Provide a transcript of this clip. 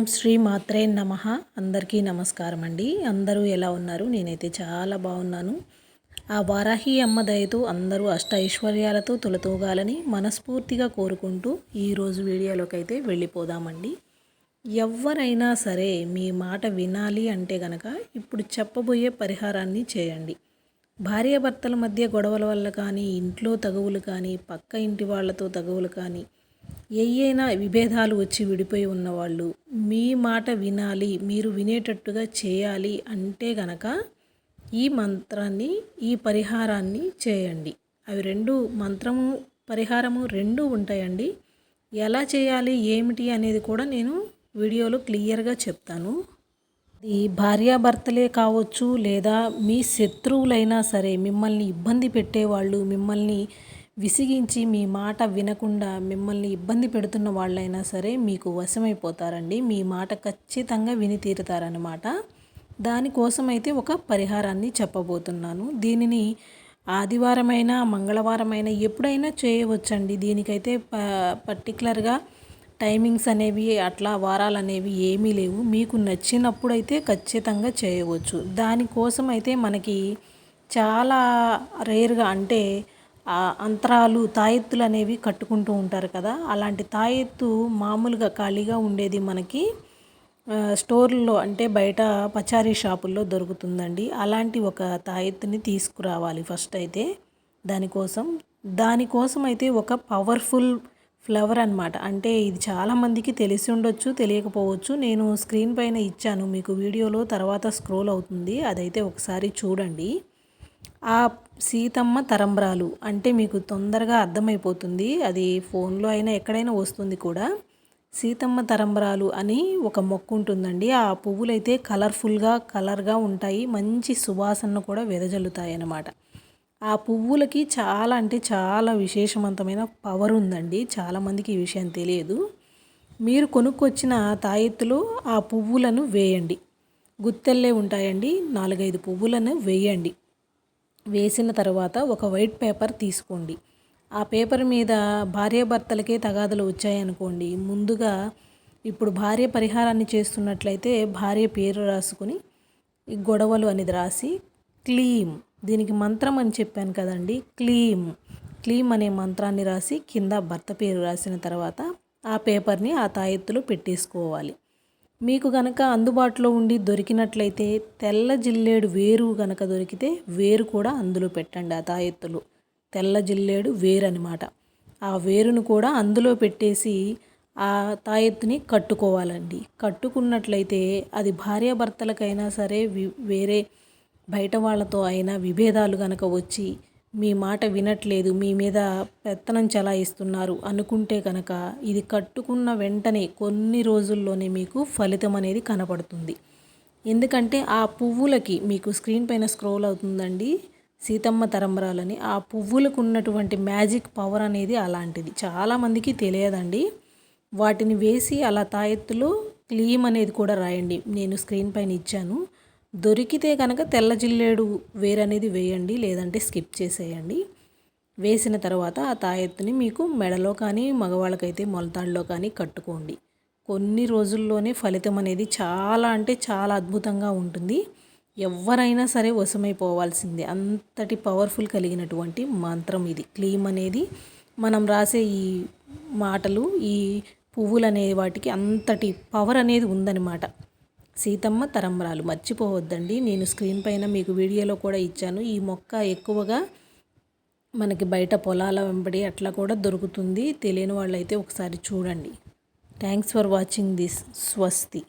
ఓం శ్రీ మాత్రే నమ. అందరికీ నమస్కారం అండి. అందరూ ఎలా ఉన్నారు? నేనైతే చాలా బాగున్నాను. ఆ వారాహి అమ్మ దయతో అందరూ అష్ట ఐశ్వర్యాలతో తొలతూగాలని మనస్ఫూర్తిగా కోరుకుంటూ ఈరోజు వీడియోలోకి అయితే వెళ్ళిపోదామండి. ఎవరైనా సరే మీ మాట వినాలి అంటే గనక ఇప్పుడు చెప్పబోయే పరిహారాన్ని చేయండి. భార్యాభర్తల మధ్య గొడవల వల్ల కానీ ఇంట్లో తగువులు కానీ పక్క ఇంటి వాళ్ళతో తగువులు కానీ ఏయైనా విభేదాలు వచ్చి విడిపోయి ఉన్నవాళ్ళు మీ మాట వినాలి మీరు వినేటట్టుగా చేయాలి అంటే గనక ఈ మంత్రాన్ని ఈ పరిహారాన్ని చేయండి. అవి రెండు మంత్రము పరిహారము రెండు ఉంటాయండి. ఎలా చేయాలి ఏమిటి అనేది కూడా నేను వీడియోలో క్లియర్గా చెప్తాను. ఈ భార్యాభర్తలే కావచ్చు లేదా మీ శత్రువులైనా సరే మిమ్మల్ని ఇబ్బంది పెట్టేవాళ్ళు మిమ్మల్ని విసిగించి మీ మాట వినకుండా మిమ్మల్ని ఇబ్బంది పెడుతున్న వాళ్ళైనా సరే మీకు వశమైపోతారండి. మీ మాట ఖచ్చితంగా విని తీరుతారనమాట దానికోసమైతే ఒక పరిహారాన్ని చెప్పబోతున్నాను. దీనిని ఆదివారమైనా మంగళవారమైనా ఎప్పుడైనా చేయవచ్చండి. దీనికైతే ప పర్టికులర్గా టైమింగ్స్ అనేవి అట్లా వారాలు అనేవి ఏమీ లేవు. మీకు నచ్చినప్పుడైతే ఖచ్చితంగా చేయవచ్చు. దానికోసం అయితే మనకి చాలా రేర్గా అంటే అంతరాలు తాయెత్తులు అనేవి కట్టుకుంటూ ఉంటారు కదా. అలాంటి తాయెత్తు మామూలుగా ఖాళీగా ఉండేది మనకి స్టోర్లో అంటే బయట పచారీ షాపుల్లో దొరుకుతుందండి. అలాంటి ఒక తాయెత్తుని తీసుకురావాలి ఫస్ట్ అయితే దానికోసం. దానికోసం అయితే ఒక పవర్ఫుల్ ఫ్లవర్ అనమాట అంటే ఇది చాలామందికి తెలిసి ఉండొచ్చు తెలియకపోవచ్చు. నేను స్క్రీన్ పైన ఇచ్చాను మీకు వీడియోలో తర్వాత స్క్రోల్ అవుతుంది అదైతే ఒకసారి చూడండి. ఆ సీతమ్మ తరంబ్రాలు అంటే మీకు తొందరగా అర్థమైపోతుంది. అది ఫోన్లో అయినా ఎక్కడైనా వస్తుంది కూడా. సీతమ్మ తరంబరాలు అని ఒక మొక్క ఉంటుందండి. ఆ పువ్వులు అయితే కలర్ఫుల్గా కలర్గా ఉంటాయి. మంచి సువాసన కూడా వెదజల్లుతాయి అన్నమాట ఆ పువ్వులకి చాలా అంటే చాలా విశేషవంతమైన పవర్ ఉందండి. చాలామందికి ఈ విషయం తెలియదు. మీరు కొనుక్కొచ్చిన తాయెత్తులో ఆ పువ్వులను వేయండి. గుత్తెల్లే ఉంటాయండి. నాలుగైదు పువ్వులను వేయండి. వేసిన తర్వాత ఒక వైట్ పేపర్ తీసుకోండి. ఆ పేపర్ మీద భార్యాభర్తలకే తగాదలు వచ్చాయనుకోండి. ముందుగా ఇప్పుడు భార్య పరిహారాన్ని చేస్తున్నట్లయితే భార్య పేరు రాసుకుని గొడవలు అనేది రాసి క్లీమ్ దీనికి మంత్రం అని చెప్పాను కదండి. క్లీమ్ క్లీమ్ అనే మంత్రాన్ని రాసి కింద భర్త పేరు రాసిన తర్వాత ఆ పేపర్ని ఆ తాయెత్తులో పెట్టేసుకోవాలి. మీకు గనక అందుబాటులో ఉండి దొరికినట్లయితే తెల్ల జిల్లేడు వేరు గనక దొరికితే వేరు కూడా అందులో పెట్టండి ఆ తాయెత్తులు. తెల్ల జిల్లేడు వేరు అనమాట ఆ వేరును కూడా అందులో పెట్టేసి ఆ తాయెత్తుని కట్టుకోవాలండి. కట్టుకున్నట్లయితే అది భార్యాభర్తలకైనా సరే వేరే బయట వాళ్ళతో అయినా విభేదాలు కనుక వచ్చి మీ మాట వినట్లేదు మీ మీద పెత్తనం చలాయిస్తున్నారు అనుకుంటే కనుక ఇది కట్టుకున్న వెంటనే కొన్ని రోజుల్లోనే మీకు ఫలితం అనేది కనపడుతుంది. ఎందుకంటే ఆ పువ్వులకి మీకు స్క్రీన్ పైన స్క్రోల్ అవుతుందండి సీతమ్మ తరంబరాలని. ఆ పువ్వులకు ఉన్నటువంటి మ్యాజిక్ పవర్ అనేది అలాంటిది. చాలామందికి తెలియదండి. వాటిని వేసి అలా తాయెత్తులో క్లీమ్ అనేది కూడా రాయండి. నేను స్క్రీన్ పైన ఇచ్చాను. దొరికితే కనుక తెల్ల జిల్లేడు వేరనేది వేయండి లేదంటే స్కిప్ చేసేయండి. వేసిన తర్వాత ఆ తాయెత్తుని మీకు మెడలో కానీ మగవాళ్ళకైతే మొలతాడులో కానీ కట్టుకోండి. కొన్ని రోజుల్లోనే ఫలితం అనేది చాలా అంటే చాలా అద్భుతంగా ఉంటుంది. ఎవరైనా సరే వశమైపోవాల్సిందే. అంతటి పవర్ఫుల్ కలిగినటువంటి మంత్రం ఇది. క్లీమ్ అనేది మనం రాసే ఈ మాటలు ఈ పువ్వులు అనే వాటికి అంతటి పవర్ అనేది ఉందన్నమాట. సీతమ్మ తరంబరాలు. మర్చిపోవద్దండి. నేను స్క్రీన్ పైన మీకు వీడియోలో కూడా ఇచ్చాను. ఈ మొక్క ఎక్కువగా మనకి బయట పొలాల వెంబడి అట్లా కూడా దొరుకుతుంది. తెలియని వాళ్ళైతే ఒకసారి చూడండి. థ్యాంక్స్ ఫర్ వాచింగ్ దిస్ స్వస్తి.